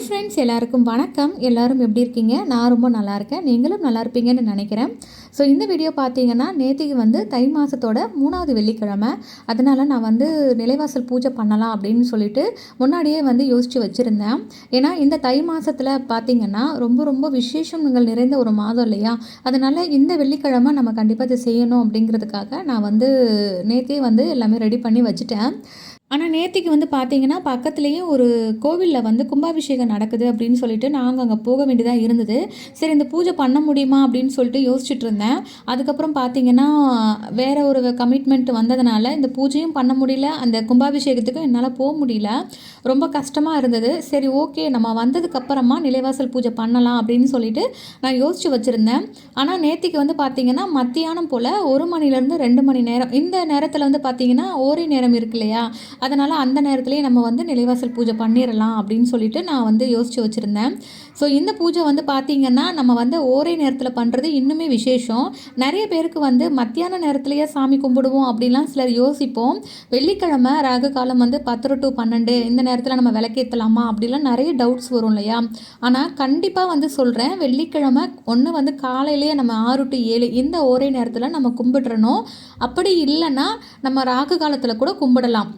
Hi friends எல்லாருக்கும் வணக்கம். எல்லோரும் எப்படி இருக்கீங்க? நான் ரொம்ப நல்லா இருக்கேன். நீங்களும் நல்லா இருப்பீங்கன்னு நினைக்கிறேன். ஸோ இந்த வீடியோ பார்த்தீங்கன்னா நேற்றுக்கு வந்து தை மாதத்தோட மூணாவது வெள்ளிக்கிழமை. அதனால் நான் வந்து நிலைவாசல் பூஜை பண்ணலாம் அப்படின்னு சொல்லிட்டு முன்னாடியே வந்து யோசித்து வச்சுருந்தேன். ஏன்னா இந்த தை மாதத்தில் பார்த்தீங்கன்னா ரொம்ப ரொம்ப விசேஷங்கள் நிறைந்த ஒரு மாதம் இல்லையா? அதனால் இந்த வெள்ளிக்கிழமை நம்ம கண்டிப்பாக இதை செய்யணும் அப்படிங்கிறதுக்காக நான் வந்து நேற்றே வந்து எல்லாமே ரெடி பண்ணி வச்சுட்டேன். ஆனால் நேத்திக்கு வந்து பார்த்தீங்கன்னா பக்கத்துலேயே ஒரு கோவிலில் வந்து கும்பாபிஷேகம் நடக்குது அப்படின்னு சொல்லிட்டு நாங்கள் அங்கே போக வேண்டியதாக இருந்தது. சரி இந்த பூஜை பண்ண முடியுமா அப்படின்னு சொல்லிட்டு யோசிச்சுட்டு இருந்தேன். அதுக்கப்புறம் பார்த்தீங்கன்னா வேற ஒரு கமிட்மெண்ட் வந்ததுனால இந்த பூஜையும் பண்ண முடியல அந்த கும்பாபிஷேகத்துக்கும் என்னால் போக முடியல. ரொம்ப கஷ்டமாக இருந்தது. சரி ஓகே நம்ம வந்ததுக்கப்புறமா நிலைவாசல் பூஜை பண்ணலாம் அப்படின்னு சொல்லிட்டு நான் யோசித்து வச்சுருந்தேன். ஆனால் நேத்திக்கு வந்து பார்த்தீங்கன்னா மத்தியானம் போல் ஒரு மணிலேருந்து ரெண்டு மணி நேரம் இந்த நேரத்தில் வந்து பார்த்தீங்கன்னா ஓரை நேரம் இருக்கு இல்லையா? அதனால் அந்த நேரத்துலேயே நம்ம வந்து நிலைவாசல் பூஜை பண்ணிடலாம் அப்படின்னு சொல்லிட்டு நான் வந்து யோசித்து வச்சுருந்தேன். ஸோ இந்த பூஜை வந்து பார்த்திங்கன்னா நம்ம வந்து ஒரே நேரத்தில் பண்ணுறது இன்னுமே விசேஷம். நிறைய பேருக்கு வந்து மத்தியான நேரத்துலையே சாமி கும்பிடுவோம் அப்படின்லாம் சிலர் யோசிப்போம். வெள்ளிக்கிழமை ராகு காலம் வந்து பத்து டு பன்னெண்டு இந்த நேரத்தில் நம்ம விளக்கேற்றலாமா அப்படிலாம் நிறைய டவுட்ஸ் வரும் இல்லையா? ஆனால் கண்டிப்பாக வந்து சொல்கிறேன் வெள்ளிக்கிழமை ஒன்று வந்து காலையிலேயே நம்ம ஆறு டு ஏழு இந்த ஒரே நேரத்தில் நம்ம கும்பிடுறணும் அப்படி இல்லைன்னா நம்ம ராகு காலத்தில் கூட கும்பிடலாம்.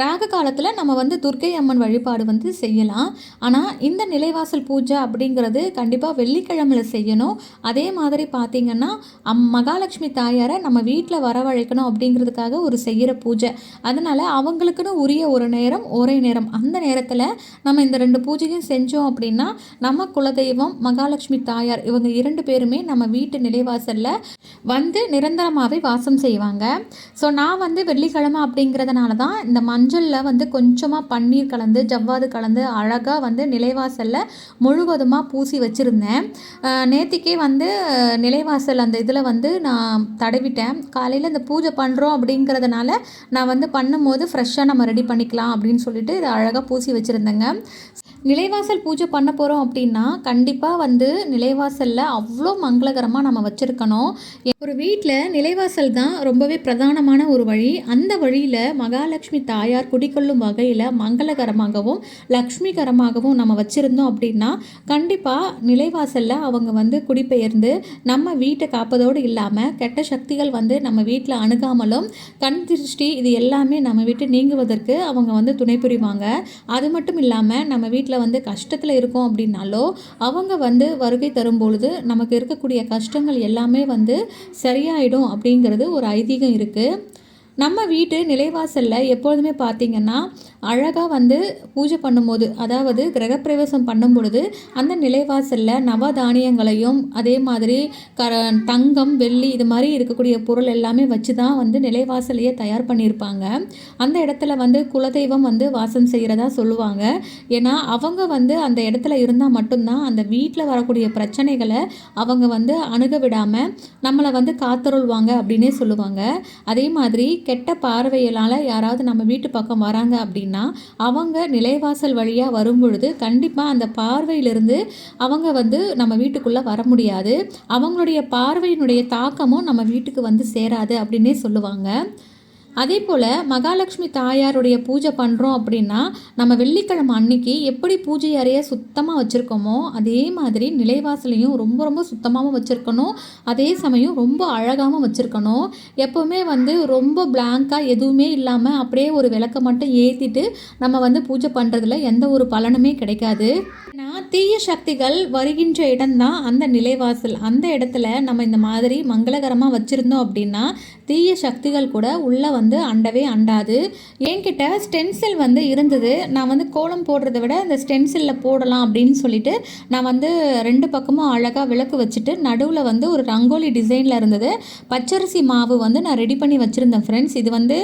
ராக காலத்தில் நம்ம வந்து துர்க்கை அம்மன் வழிபாடு வந்து செய்யலாம். ஆனால் இந்த நிலைவாசல் பூஜை அப்படிங்கிறது கண்டிப்பாக வெள்ளிக்கிழமையில் செய்யணும். அதே மாதிரி பார்த்திங்கன்னா அம் மகாலட்சுமி தாயாரை நம்ம வீட்டில் வரவழைக்கணும் அப்படிங்கிறதுக்காக ஒரு செய்கிற பூஜை. அதனால் அவங்களுக்குன்னு உரிய ஒரு நேரம் ஒரே நேரம். அந்த நேரத்தில் நம்ம இந்த ரெண்டு பூஜையும் செஞ்சோம் அப்படின்னா நம்ம குலதெய்வம் மகாலட்சுமி தாயார் இவங்க இரண்டு பேருமே நம்ம வீட்டு நிலைவாசலில் வந்து நிரந்தரமாகவே வாசம் செய்வாங்க. ஸோ நான் வந்து வெள்ளிக்கிழமை அப்படிங்கிறதுனால தான் இந்த மண் மஞ்சளில் வந்து கொஞ்சமாக பன்னீர் கலந்து ஜவ்வாது கலந்து அழகாக வந்து நிலைவாசலில் முழுவதுமாக பூசி வச்சுருந்தேன். நேற்றுக்கே வந்து நிலைவாசல் அந்த இதில் வந்து நான் தடவிட்டேன். காலையில் இந்த பூஜை பண்ணுறோம் அப்படிங்கிறதுனால நான் வந்து பண்ணும்போது ஃப்ரெஷ்ஷாக நம்ம ரெடி பண்ணிக்கலாம் அப்படின்னு சொல்லிட்டு இதை அழகாக பூசி வச்சுருந்தேங்க. நிலைவாசல் பூஜை பண்ண போகிறோம் அப்படின்னா கண்டிப்பாக வந்து நிலைவாசலில் அவ்வளோ மங்களகரமாக நம்ம வச்சுருக்கணும். ஒரு வீட்டில் நிலைவாசல் தான் ரொம்பவே பிரதானமான ஒரு வழி. அந்த வழியில் மகாலட்சுமி தாயார் குடிக்கொள்ளும் வகையில் மங்களகரமாகவும் லக்ஷ்மிகரமாகவும் நம்ம வச்சுருந்தோம் அப்படின்னா கண்டிப்பாக நிலைவாசலில் அவங்க வந்து குடிபெயர்ந்து நம்ம வீட்டை காப்பதோடு இல்லாமல் கெட்ட சக்திகள் வந்து நம்ம வீட்டில் அணுகாமலும் கண் திருஷ்டி இது எல்லாமே நம்ம வீட்டு நீங்குவதற்கு அவங்க வந்து துணை புரிவாங்க. அது மட்டும் இல்லாமல் நம்ம வீட்டில் வந்து கஷ்டத்தில் இருக்கோம் அப்படின்னாலோ அவங்க வந்து வருகை தரும்பொழுது நமக்கு இருக்கக்கூடிய கஷ்டங்கள் எல்லாமே வந்து சரியாயிடும் அப்படிங்கிறது ஒரு ஐதீகம் இருக்குது நம்ம வீட்டு நிலைவாசலில் எப்பொழுதுமே பார்த்திங்கன்னா அழகாக வந்து பூஜை பண்ணும்போது அதாவது கிரகப்பிரவேசம் பண்ணும் பொழுது அந்த நிலைவாசலில் நவதானியங்களையும் அதே மாதிரி க தங்கம் வெள்ளி இது மாதிரி இருக்கக்கூடிய பொருள் எல்லாமே வச்சு தான் வந்து நிலைவாசலையே தயார் பண்ணியிருப்பாங்க. அந்த இடத்துல வந்து குலதெய்வம் வந்து வாசம் செய்கிறதா சொல்லுவாங்க. ஏன்னா அவங்க வந்து அந்த இடத்துல இருந்தால் மட்டும்தான் அந்த வீட்டில் வரக்கூடிய பிரச்சனைகளை அவங்க வந்து அணுக விடாமல் நம்மளை வந்து காத்தருள்வாங்க அப்படின்னே சொல்லுவாங்க. அதே மாதிரி கெட்ட பார்வையினால் யாராவது நம்ம வீட்டு பக்கம் வராங்க அப்படின்னா அவங்க நிலைவாசல் வழியாக வரும் பொழுது கண்டிப்பாக அந்த பார்வையிலிருந்து அவங்க வந்து நம்ம வீட்டுக்குள்ளே வர முடியாது. அவங்களுடைய பார்வையினுடைய தாக்கமும் நம்ம வீட்டுக்கு வந்து சேராது அப்படின்னே சொல்லுவாங்க. அதே போல் மகாலட்சுமி தாயாருடைய பூஜை பண்ணுறோம் அப்படின்னா நம்ம வெள்ளிக்கிழமை அன்னைக்கு எப்படி பூஜை அறையை சுத்தமாக வச்சுருக்கோமோ அதே மாதிரி நிலைவாசலையும் ரொம்ப ரொம்ப சுத்தமாகவும் வச்சுருக்கணும். அதே சமயம் ரொம்ப அழகாகவும் வச்சுருக்கணும். எப்போவுமே வந்து ரொம்ப பிளாங்காக எதுவுமே இல்லாமல் அப்படியே ஒரு விளக்க மட்டும் ஏற்றிட்டு நம்ம வந்து பூஜை பண்ணுறதுல எந்த ஒரு பலனுமே கிடைக்காது. நான் தீய சக்திகள் வருகின்ற இடம்தான் அந்த நிலைவாசல். அந்த இடத்துல நம்ம இந்த மாதிரி மங்களகரமாக வச்சுருந்தோம் அப்படின்னா தீய சக்திகள் கூட உள்ளே வந்து வந்து அண்டவே அண்டாது. என்கிட்ட ஸ்டென்சில் வந்து இருந்தது. நான் வந்து கோலம் போடுறத விட இந்த ஸ்டென்சிலில் போடலாம் அப்படின்னு சொல்லிட்டு நான் வந்து ரெண்டு பக்கமும் அழகாக விளக்கு வச்சுட்டு நடுவில் வந்து ஒரு ரங்கோலி டிசைனில் இருந்தது. பச்சரிசி மாவு வந்து நான் ரெடி பண்ணி வச்சுருந்தேன் ஃப்ரெண்ட்ஸ் இது வந்து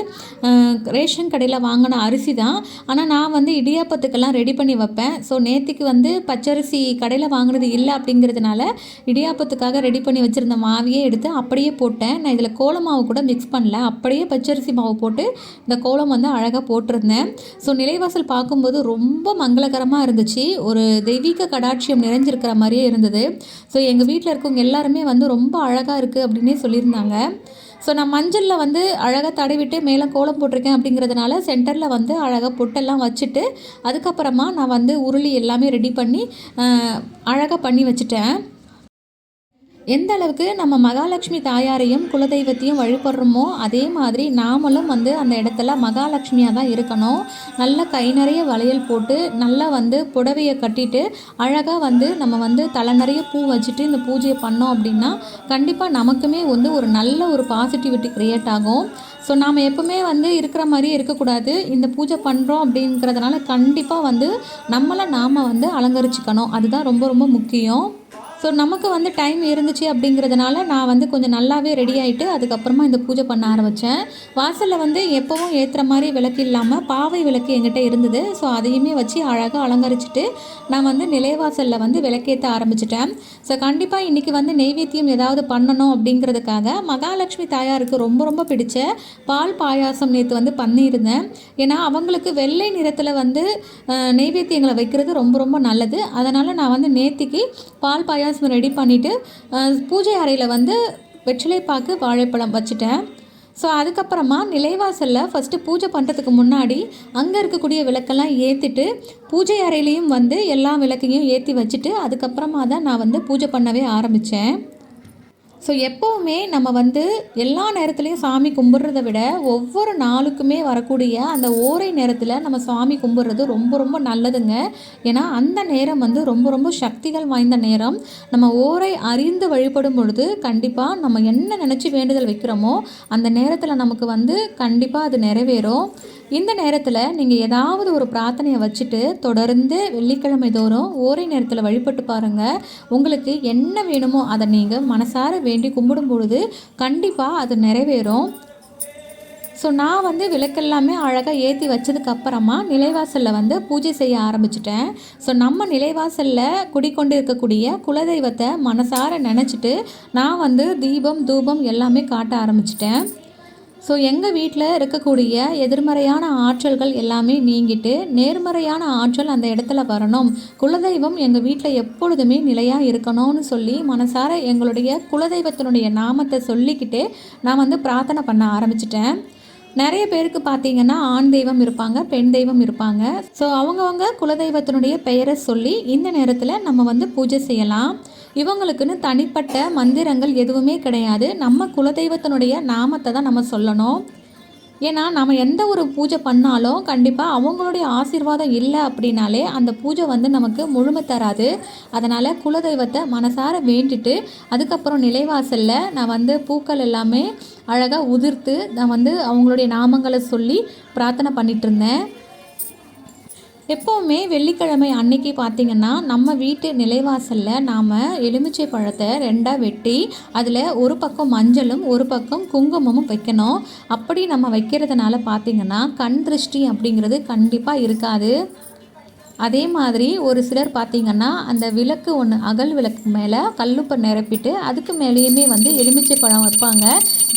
ரேஷன் கடையில் வாங்கின அரிசி தான். ஆனால் நான் வந்து இடியாப்பத்துக்கெல்லாம் ரெடி பண்ணி வைப்பேன். ஸோ நேற்றுக்கு வந்து பச்சரிசி கடையில் வாங்கினது இல்லை அப்படிங்கிறதுனால இடியாப்பத்துக்காக ரெடி பண்ணி வச்சுருந்த மாவையே எடுத்து அப்படியே போட்டேன். நான் இதில் கோலமாவு கூட மிக்ஸ் பண்ணல. அப்படியே பச்சரிசி அரிசி மாவு போட்டு இந்த கோலம் வந்து அழகாக போட்டிருந்தேன். ஸோ நிலைவாசல் பார்க்கும்போது ரொம்ப மங்களகரமாக இருந்துச்சு. ஒரு தெய்வீக கடாட்சியம் நிறைஞ்சிருக்கிற மாதிரியே இருந்தது. ஸோ எங்கள் வீட்டில் இருக்கவங்க எல்லாருமே வந்து ரொம்ப அழகாக இருக்குது அப்படின்னே சொல்லியிருந்தாங்க. ஸோ நான் மஞ்சளில் வந்து அழகாக தடவிட்டு மேலே கோலம் போட்டிருக்கேன் அப்படிங்கிறதுனால சென்டரில் வந்து அழகாக பொட்டெல்லாம் வச்சுட்டு அதுக்கப்புறமா நான் வந்து உருளி எல்லாமே ரெடி பண்ணி அழகாக பண்ணி வச்சுட்டேன். எந்த அளவுக்கு நம்ம மகாலட்சுமி தாயாரையும் குலதெய்வத்தையும் வழிபடுறோமோ அதே மாதிரி நாமளும் வந்து அந்த இடத்துல மகாலட்சுமியாக தான் இருக்கணும். நல்ல கை நிறைய வளையல் போட்டு நல்லா வந்து புடவையை கட்டிட்டு அழகாக வந்து நம்ம வந்து தலை நிறைய பூ வச்சுட்டு இந்த பூஜையை பண்ணோம் அப்படின்னா கண்டிப்பாக நமக்குமே வந்து ஒரு நல்ல ஒரு பாசிட்டிவிட்டி க்ரியேட் ஆகும். ஸோ நாம் எப்பவுமே வந்து இருக்கிற மாதிரியே இருக்கக்கூடாது. இந்த பூஜை பண்ணுறோம் அப்படிங்கிறதுனால கண்டிப்பாக வந்து நம்மளை நாம் வந்து அலங்கரிச்சுக்கணும். அதுதான் ரொம்ப ரொம்ப முக்கியம். ஸோ நமக்கு வந்து டைம் இருந்துச்சு அப்படிங்கிறதுனால நான் வந்து கொஞ்சம் நல்லாவே ரெடி ஆகிட்டு அதுக்கப்புறமா இந்த பூஜை பண்ண ஆரம்பித்தேன் வாசலில் வந்து எப்போவும் ஏற்றுற மாதிரி விளக்கு இல்லாமல் பாவை விளக்கு எங்கிட்ட இருந்தது. ஸோ அதையுமே வச்சு அழகாக அலங்கரிச்சுட்டு நான் வந்து நிலைவாசலில் வந்து விளக்கேற்ற ஆரம்பிச்சிட்டேன். ஸோ கண்டிப்பாக இன்றைக்கி வந்து நெய்வேத்தியம் ஏதாவது பண்ணணும் அப்படிங்கிறதுக்காக மகாலட்சுமி தாயாருக்கு ரொம்ப ரொம்ப பிடிச்ச பால் பாயாசம் நேற்று வந்து பண்ணியிருந்தேன். ஏன்னா அவங்களுக்கு வெள்ளை நிறத்தில் வந்து நெய்வேத்தியங்களை வைக்கிறது ரொம்ப ரொம்ப நல்லது. அதனால் நான் வந்து நேத்திக்கு பால் பாயாசம் பாயாசம் ரெடி பண்ணிவிட்டு பூஜை அறையில் வந்து வெற்றிலைப்பாக்கு வாழைப்பழம் வச்சுட்டேன். ஸோ அதுக்கப்புறமா நிலைவாசலில் ஃபஸ்ட்டு பூஜை பண்ணுறதுக்கு முன்னாடி அங்கே இருக்கக்கூடிய விளக்கெல்லாம் ஏற்றிட்டு பூஜை அறையிலையும் வந்து எல்லா விளக்கையும் ஏற்றி வச்சுட்டு அதுக்கப்புறமா தான் நான் வந்து பூஜை பண்ணவே ஆரம்பித்தேன் ஸோ எப்போவுமே நம்ம வந்து எல்லா நேரத்துலையும் சாமி கும்பிட்றத விட ஒவ்வொரு நாளுக்குமே வரக்கூடிய அந்த ஓரை நேரத்தில் நம்ம சாமி கும்பிட்றது ரொம்ப ரொம்ப நல்லதுங்க. ஏன்னா அந்த நேரம் வந்து ரொம்ப ரொம்ப சக்திகள் வாய்ந்த நேரம். நம்ம ஓரை அறிந்து வழிபடும் பொழுது கண்டிப்பாக நம்ம என்ன நினச்சி வேண்டுதல் வைக்கிறோமோ அந்த நேரத்தில் நமக்கு வந்து கண்டிப்பாக அது நிறைவேறும். இந்த நேரத்தில் நீங்கள் ஏதாவது ஒரு பிரார்த்தனையை வச்சுட்டு தொடர்ந்து வெள்ளிக்கிழமை தோறும் ஒரே நேரத்தில் வழிபட்டு பாருங்கள் உங்களுக்கு என்ன வேணுமோ அதை நீங்கள் மனசார வேண்டி கும்பிடும் பொழுது கண்டிப்பாக அது நிறைவேறும். ஸோ நான் வந்து விளக்கெல்லாமே அழகாக ஏற்றி வச்சதுக்கப்புறமா நிலைவாசலில் வந்து பூஜை செய்ய ஆரம்பிச்சிட்டேன். ஸோ நம்ம நிலைவாசலில் குடிக்கொண்டு இருக்கக்கூடிய குலதெய்வத்தை மனசார நினச்சிட்டு நான் வந்து தீபம் தூபம் எல்லாமே காட்ட ஆரம்பிச்சிட்டேன். ஸோ எங்கள் வீட்டில் இருக்கக்கூடிய எதிர்மறையான ஆற்றல்கள் எல்லாமே நீங்கிட்டு நேர்மறையான ஆற்றல் அந்த இடத்துல வரணும். குலதெய்வம் எங்கள் வீட்டில் எப்பொழுதுமே நிலையாக இருக்கணும்னு சொல்லி மனசார எங்களுடைய குலதெய்வத்தினுடைய நாமத்தை சொல்லிக்கிட்டே நான் வந்து பிரார்த்தனை பண்ண ஆரம்பிச்சிட்டேன். நிறைய பேருக்கு பார்த்தீங்கன்னா ஆண் தெய்வம் இருப்பாங்க பெண் தெய்வம் இருப்பாங்க. ஸோ அவங்கவுங்க குலதெய்வத்தினுடைய பெயரை சொல்லி இந்த நேரத்தில் நம்ம வந்து பூஜை செய்யலாம். இவங்களுக்குன்னு தனிப்பட்ட மந்திரங்கள் எதுவுமே கிடையாது. நம்ம குலதெய்வத்தினுடைய நாமத்தை தான் நம்ம சொல்லணும். ஏன்னா நம்ம எந்த ஒரு பூஜை பண்ணாலும் கண்டிப்பாக அவங்களுடைய ஆசீர்வாதம் இல்லை அப்படின்னாலே அந்த பூஜை வந்து நமக்கு முழுமை தராது. அதனால் குலதெய்வத்தை மனசார வேண்டிட்டு அதுக்கப்புறம் நிலைவாசலில் நான் வந்து பூக்கள் எல்லாமே அழகாக உதிர்த்து நான் வந்து அவங்களுடைய நாமங்களை சொல்லி பிரார்த்தனை பண்ணிகிட்டு இருந்தேன். எப்போவுமே வெள்ளிக்கிழமை அன்னைக்கு பார்த்திங்கன்னா நம்ம வீட்டு நிலைவாசலில் நாம் எலுமிச்சை பழத்தை ரெண்டாக வெட்டி அதில் ஒரு பக்கம் மஞ்சளும் ஒரு பக்கம் குங்குமமும் வைக்கணும். அப்படி நம்ம வைக்கிறதுனால பார்த்திங்கன்னா கண் திருஷ்டி அப்படிங்கிறது கண்டிப்பாக இருக்காது. அதே மாதிரி ஒரு சிலர் பார்த்திங்கன்னா அந்த விளக்கு ஒன்று அகல் விளக்கு மேலே கல்லுப்பை நிரப்பிட்டு அதுக்கு மேலேயுமே வந்து எலுமிச்சை பழம் வைப்பாங்க.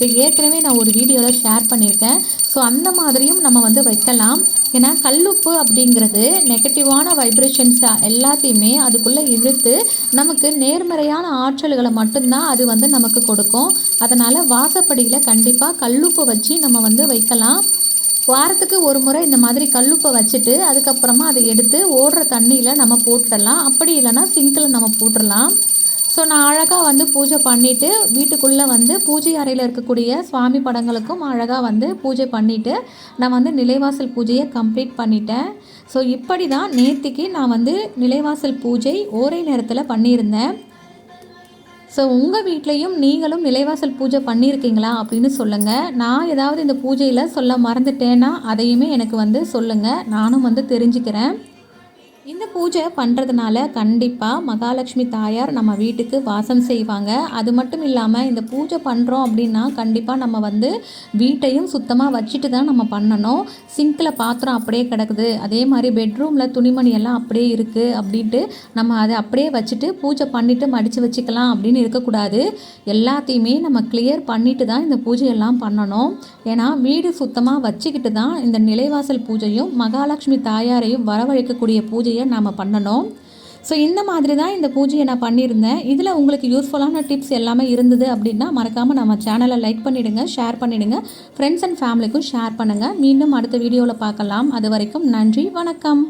இது ஏற்கனவே நான் ஒரு வீடியோவில் ஷேர் பண்ணியிருக்கேன். ஸோ அந்த மாதிரியும் நம்ம வந்து வைக்கலாம். ஏன்னா கல்லுப்பு அப்படிங்கிறது நெகட்டிவான வைப்ரேஷன்ஸாக எல்லாத்தையுமே அதுக்குள்ளே இழுத்து நமக்கு நேர்மறையான ஆற்றல்களை மட்டும்தான் அது வந்து நமக்கு கொடுக்கும். அதனால் வாசப்படியில் கண்டிப்பாக கல்லுப்பு வச்சு நம்ம வந்து வைக்கலாம். வாரத்துக்கு ஒரு முறை இந்த மாதிரி கல்லுப்பை வச்சுட்டு அதுக்கப்புறமா அதை எடுத்து ஓடுற தண்ணியில் நம்ம போட்டுடலாம். அப்படி இல்லைன்னா சிங்கில் நம்ம போட்டுடலாம். ஸோ நான் அழகாக வந்து பூஜை பண்ணிவிட்டு வீட்டுக்குள்ளே வந்து பூஜை அறையில் இருக்கக்கூடிய சுவாமி படங்களுக்கும் அழகாக வந்து பூஜை பண்ணிவிட்டு நான் வந்து நிலைவாசல் பூஜையை கம்ப்ளீட் பண்ணிட்டேன். ஸோ இப்படி தான் நேற்றுக்கு நான் வந்து நிலைவாசல் பூஜை ஒரே நேரத்தில் பண்ணியிருந்தேன். ஸோ உங்கள் வீட்லேயும் நீங்களும் நிலைவாசல் பூஜை பண்ணியிருக்கீங்களா அப்படின்னு சொல்லுங்கள் நான் ஏதாவது இந்த பூஜையில் சொல்ல மறந்துட்டேன்னா அதையுமே எனக்கு வந்து சொல்லுங்கள் நானும் வந்து தெரிஞ்சுக்கிறேன். இந்த பூஜை பண்ணுறதுனால கண்டிப்பாக மகாலட்சுமி தாயார் நம்ம வீட்டுக்கு வாசம் செய்வாங்க. அது மட்டும் இல்லாமல் இந்த பூஜை பண்ணுறோம் அப்படின்னா கண்டிப்பாக நம்ம வந்து வீட்டையும் சுத்தமாக வச்சுட்டு தான் நம்ம பண்ணணும். சிங்கில் பாத்திரம் அப்படியே கிடக்குது. அதே மாதிரி பெட்ரூமில் துணிமணி எல்லாம் அப்படியே இருக்குது அப்படின்ட்டு நம்ம அதை அப்படியே வச்சுட்டு பூஜை பண்ணிவிட்டு மடித்து வச்சுக்கலாம் அப்படின்னு இருக்கக்கூடாது. எல்லாத்தையுமே நம்ம கிளியர் பண்ணிட்டு தான் இந்த பூஜையெல்லாம் பண்ணணும். ஏன்னா வீடு சுத்தமாக வச்சுக்கிட்டு தான் இந்த நிலைவாசல் பூஜையும் மகாலட்சுமி தாயாரையும் வரவழைக்கக்கூடிய பூஜை பூஜையை நாம் பண்ணணும். ஸோ இந்த மாதிரி தான் இந்த பூஜையை நான் பண்ணியிருந்தேன். இதில் உங்களுக்கு யூஸ்ஃபுல்லான டிப்ஸ் எல்லாமே இருந்தது அப்படின்னா மறக்காமல் நம்ம சேனலை லைக் பண்ணிவிடுங்க ஷேர் பண்ணிவிடுங்க ஃப்ரெண்ட்ஸ் அண்ட் ஃபேமிலிக்கும் ஷேர் பண்ணுங்கள் மீண்டும் அடுத்த வீடியோவில் பார்க்கலாம். அது வரைக்கும் நன்றி வணக்கம்.